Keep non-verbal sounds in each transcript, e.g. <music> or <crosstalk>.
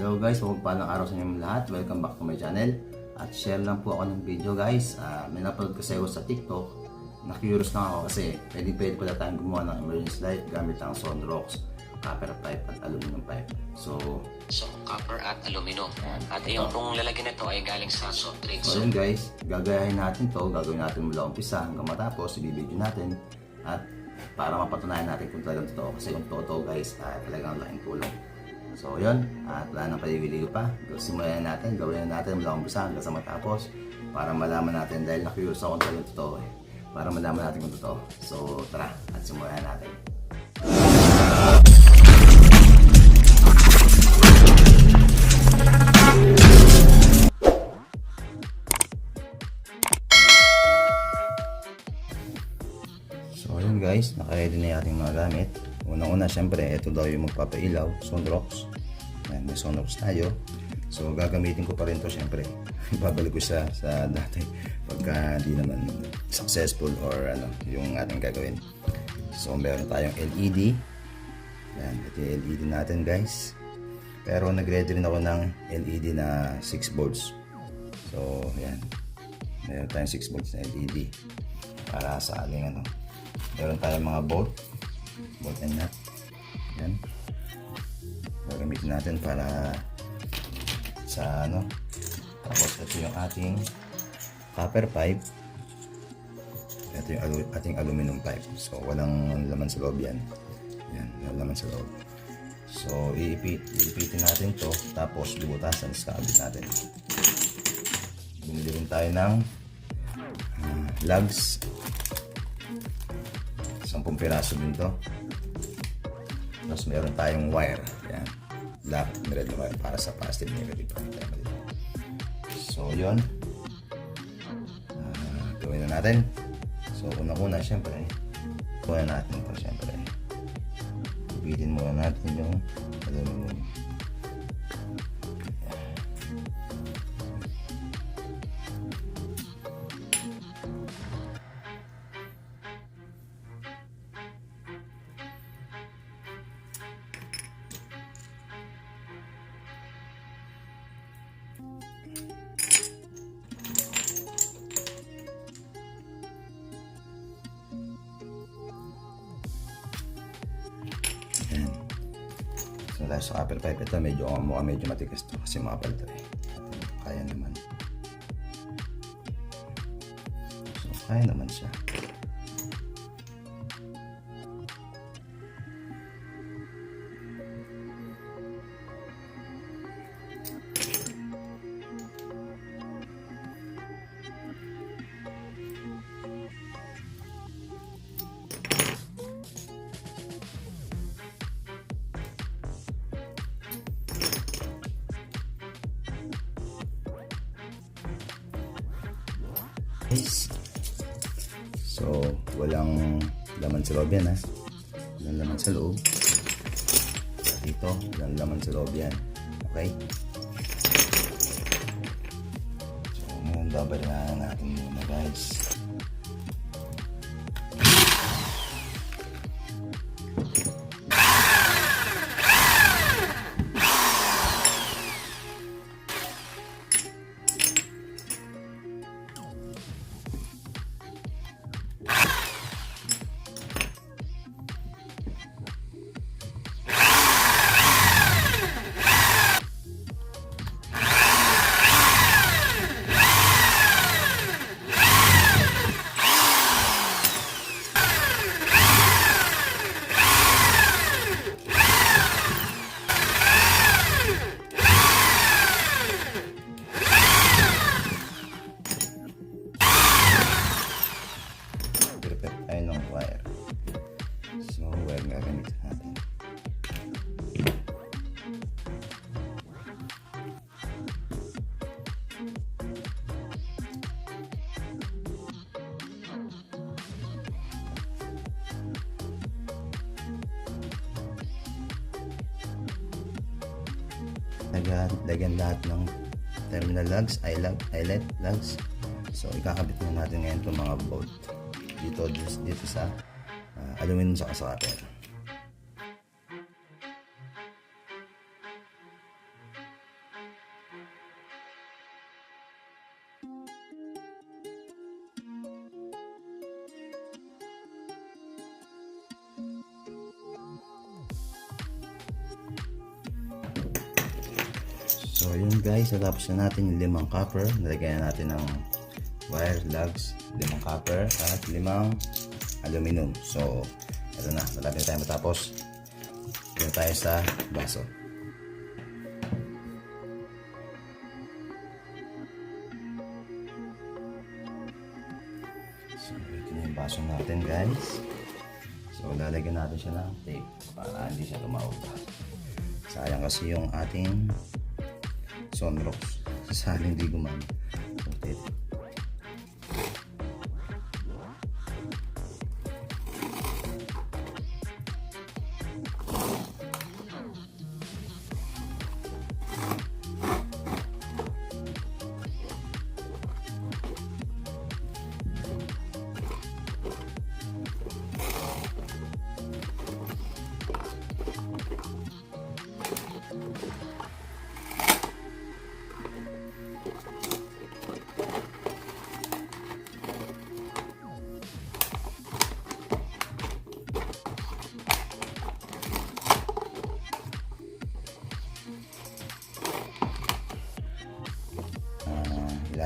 Hello guys, mapagpalang araw sa inyong lahat. Welcome back to my channel. At share lang po ako ng video guys. Ah, may napanood kasi ako sa TikTok. Na-curious lang ako kasi pwede pwede pala tayong gumawa ng emergency light gamit ang Sonrox, copper pipe at aluminum pipe. So, So, copper at aluminum. Yan. At yung pong lalagyan nito ay galing sa soft drinks. so yun guys, gagayahin natin to. Gagawin natin mula umpisa hanggang matapos. Ibibideo natin. At para mapatunayan natin kung talagang totoo. Kasi kung totoo guys, ah, talagang laking tulong. So yun, at wala nang paliligo pa. Simulan na natin, gawin na natin mula umpisa hanggang sa matapos para malaman natin dahil na-curious ako talagang totoo eh. Para malaman natin kung totoo. So tara, at simulan na natin. So ayun guys, naka-ready na yung ating mga gamit. Unang-una syempre, ito daw yung magpapailaw, Sunrox. Ayan, may Sunrox tayo. So gagamitin ko pa rin to syempre. <laughs> Babalik ko siya sa dati pagka di naman successful or ano, yung ating gagawin. So meron tayong LED. Ayan, ito yung LED natin guys. Pero nag-ready rin ako ng LED na 6 volts. So, ayan. Meron tayong 6 volts na LED para sa aling ano. Meron tayong mga bolt. Bolt and nut. Yan. Gagamitin natin para sa ano. Tapos ito yung ating copper pipe. Ito yung alu- ating aluminum pipe. So, walang laman sa loob yan. Yan, laman sa loob. So, iipit, iipitin natin to tapos bubutasan sa kabit natin. Bumili rin tayo ng ah, lugs 10 piraso din to. Tapos meron tayong wire. Yan. Black red wire para sa positive negative. So, yun. Ah, gawin na natin. So, unang-una, syempre, gawin natin ito, syempre. Ibitin muna natin yung aluminum. Dahil sa copper pipe ito, medyo mukhang medyo matigas to kasi makapal to eh. Kaya naman. So kaya naman siya. Laman sa loob yan ha. Walang laman sa loob. Dito, walang laman sa loob yan. Okay? So, ngayon babalik na natin muna guys. Lagyan lahat ng terminal lugs, eyelet, eyelet lugs. So, ikakabit na natin ngayon itong mga bolt dito dito, sa ah, aluminum sa sa So yun guys, natapos na natin yung limang copper. Nalagyan na natin ng wire lugs, limang copper at limang aluminum. So ito na, malapit na tayo matapos. Ito tayo sa baso. So ito na yung baso natin guys. So lalagyan natin siya ng tape para hindi siya lumawag. Sayang kasi yung ating sunrocks. Sa hindi gumana.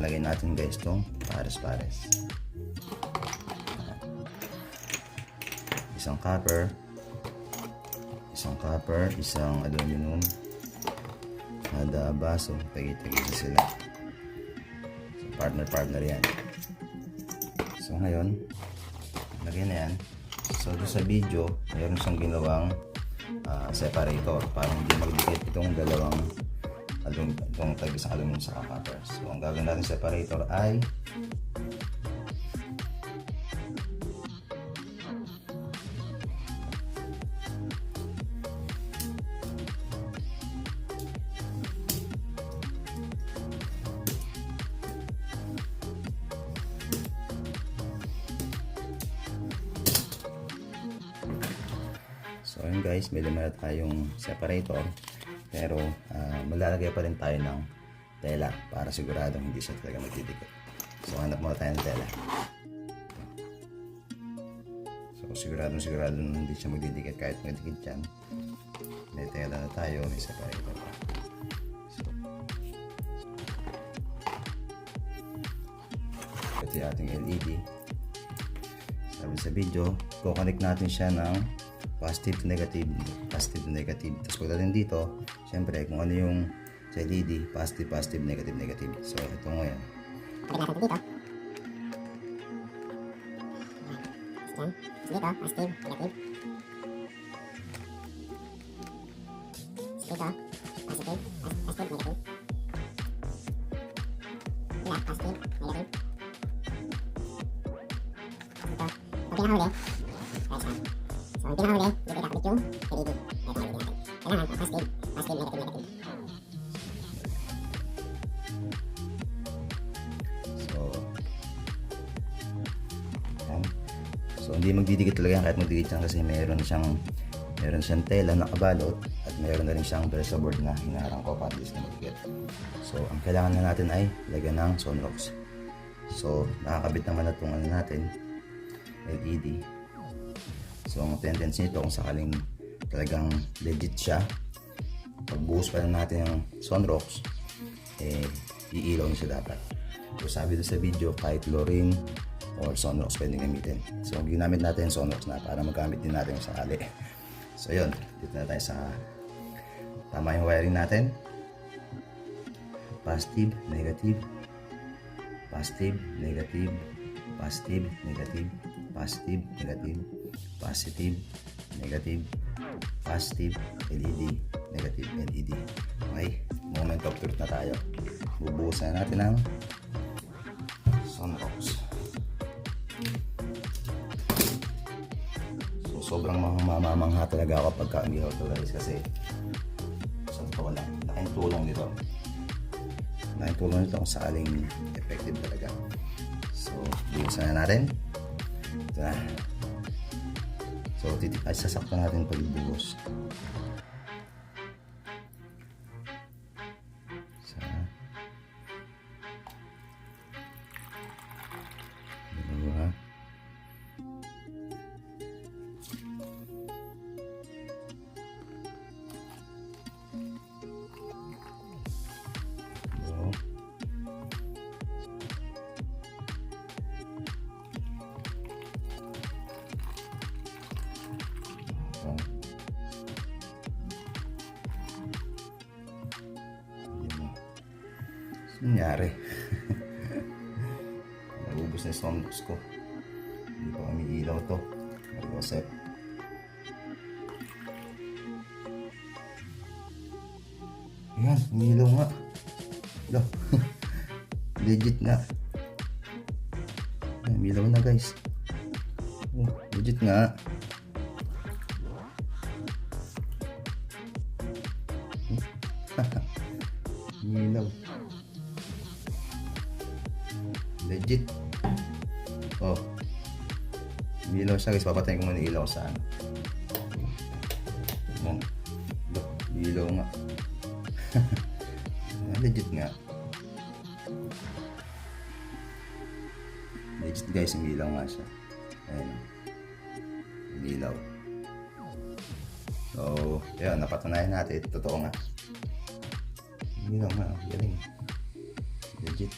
Ilalagay natin guys tong pares-pares. Isang copper, isang copper, isang aluminum, kada baso, tagi-tagi na sila. So, partner-partner yan. So ngayon, lagyan na yan. So doon sa video, mayroon siyang ginawang ah, separator para hindi magdikit itong dalawang alum itong tag isang aluminum sa copper. So ang gagawin natin separator ay So ayun guys, may lima na tayong separator. Pero ah, maglalagay pa rin tayo ng tela para siguradong hindi siya talaga magdidikit. So hanap muna tayo ng tela. So siguradong siguradong hindi siya magdidikit kahit magdikit yan. May tela na tayo, may separator pa. So, ito yung ating LED. Sabi sa video, kukonect natin siya ng positive to negative, positive to negative. Tapos pagdating dito, syempre kung ano yung sa LED, positive, positive, negative, negative. So ito ngayon. Ito dito. Ayan. Dito, positive, negative. Dito, pag pinahuli, dito kakabit yung LED. Kailangan, positive, positive, negative, negative. So, hindi magdidikit talaga yan kahit magdidikit yan kasi meron siyang meron siyang tela na kabalot at meron na rin siyang pressure board na hinaharang ko para least na magdikit. So, ang kailangan na natin ay lagyan ng sunrocks. So, nakakabit naman na itong ano natin, LED. So, ang tendency nito kung sakaling talagang legit siya, pagbuhos pa natin yung sunrocks, eh, iilaw na siya dapat. So, sabi doon sa video, kahit chlorine or sunrocks pwedeng gamitin. So, ginamit natin yung sunrocks na para magamit din natin yung sakali. So, yun. Dito na tayo sa tama yung wiring natin. Positive, negative, positive, negative, positive, negative, positive, negative, positive, negative, positive, LED, negative, LED. Okay, moment of truth na tayo. Bubuhusan na natin ng sunrocks. So, sobrang mamamangha talaga ako pagka ako guys kasi sa totoo lang, laking tulong nito. Laking tulong nito kung sakaling effective talaga. So, buhusan na natin. Ito na. So, ay sasakto natin pagbuhos. Nangyari. <laughs> Naubos na yung ko. Hindi pa kami ilaw to. Mariosep. Yan, umilaw nga. Alo. <laughs> legit nga. Umilaw na guys. Oh, legit nga. Umilaw siya guys. Papatayin ko muna yung ilaw sa ano. Alo, Umilaw nga. <laughs> Legit nga. Legit guys, umilaw nga siya. Ayan. Umilaw. So, yun, napatunayan natin. Totoo nga. Umilaw nga. Galing. Legit.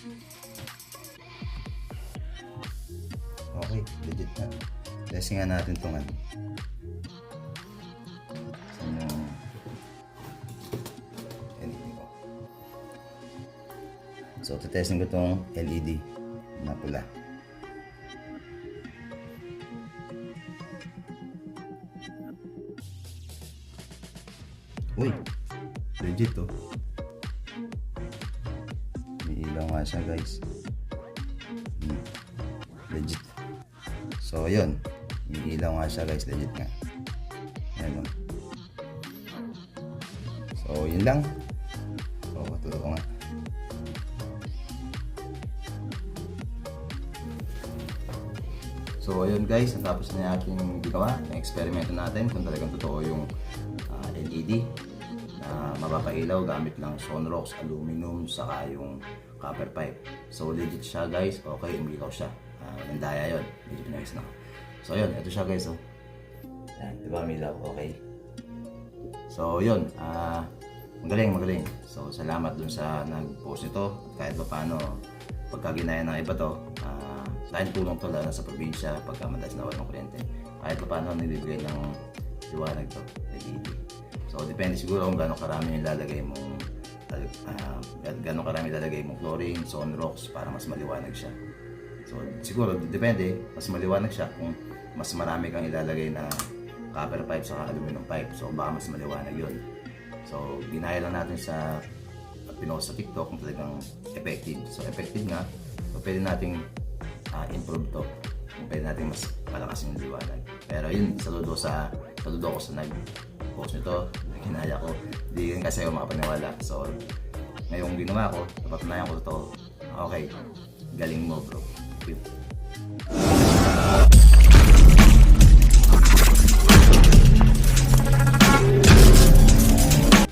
Okay, legit na. Nga natin itong ano. Ko. So, testing ko itong LED na pula. Uy! Legit to. May ilaw nga siya guys. Hmm. Legit. So, yun. May ilaw nga siya guys. Legit nga. Ayan o. So, yun lang. So, totoo nga. So, ayun guys, natapos na yung ating ginawa, yung eksperimento natin kung talagang totoo yung ah, LED na mapapailaw gamit lang Sonrox, aluminum, saka yung copper pipe. So, legit siya guys, okay, umilaw siya. Uh, walang daya yun, medyo pinayos na. So, yun, ito siya guys, oh. Yan, di ba umilaw, okay. So, yun, ah, magaling, magaling. So, salamat dun sa nag-post nito. Kahit pa paano, pagka ginaya ng iba to, ah, dahil tulong to lalo sa probinsya pagka madalas na walang kuryente. Kahit pa paano, nilibigay ng liwanag to. So, depende siguro kung gano'ng karami yung lalagay mong uh, gano'ng karami lalagay mong chlorine, sunrocks para mas maliwanag siya. So, siguro, depende, mas maliwanag siya kung mas marami kang ilalagay na copper pipe sa aluminum pipe. So, baka mas maliwanag yun. So, ginaya lang natin sa pinost sa TikTok kung talagang effective. So, effective nga. So, pwede nating ah, improve to. Kung pwede natin mas malakas yung liwanag. Pero yun, saludo sa saludo ko sa nag-post nito. Ginaya ko. Hindi rin kasi ako makapaniwala. So, ngayong ginawa ko, napatunayan ko to. Okay, galing mo bro. Thank.